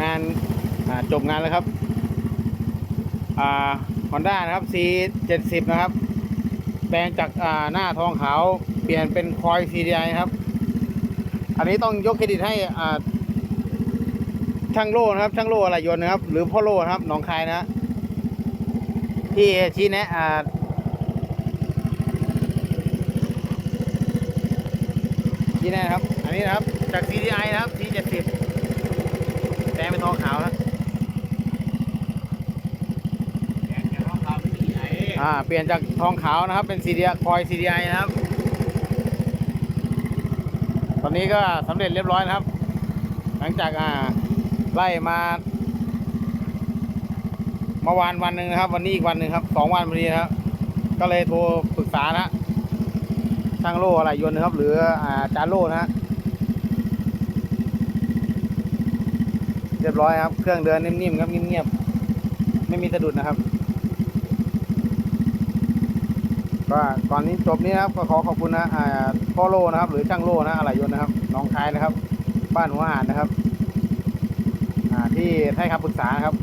งานาจบงานแล้วครับฮอนด้านะครับ C 7 0 นะครับ แปลงจากาหน้าทองขาวเปลี่ยนเป็นคอย CDI นะครับ อันนี้ต้องยกเครดิตให้ช่างโล่นะครับ ช่างโล่อะไรยนนะครับ หรือพ่อโล่นะครับหนองคายนะที่ชี้แนะอ่าที่แน่นะครับ อันนี้นะครับจาก CDI นะครับ C70 แปลงเป็นทองขาวนะอ่าเปลี่ยนจากทองขาวนะครับ เป็น CDI คอย CDI นะครับ ตอนนี้ก็สำเร็จเรียบร้อยนะครับ หลังจากอ่าไล่มาเมื่อวานวันหนึ่งนะครับ วันนี้อีกวันหนึ่งครับสองวันพอดีนะครับ ก็เลยโทรปรึกษานะช่างโล่อะไรยนต์นะครับ หรืออ่าจานโล่นะฮะ เรียบร้อยครับ เครื่องเดินนิ่มๆครับเงียบๆไม่มีสะดุดนะครับ ก็ก่อนนี้จบนี้นะครับ ก็ขอขอบคุณนะอ่าพ่อโลนะครับ หรือช่างโลนะอะไรยนต์นะครับน้องชายนะครับ บ้านหัวหานนะครับ อ่าที่ให้คำปรึกษานะครับ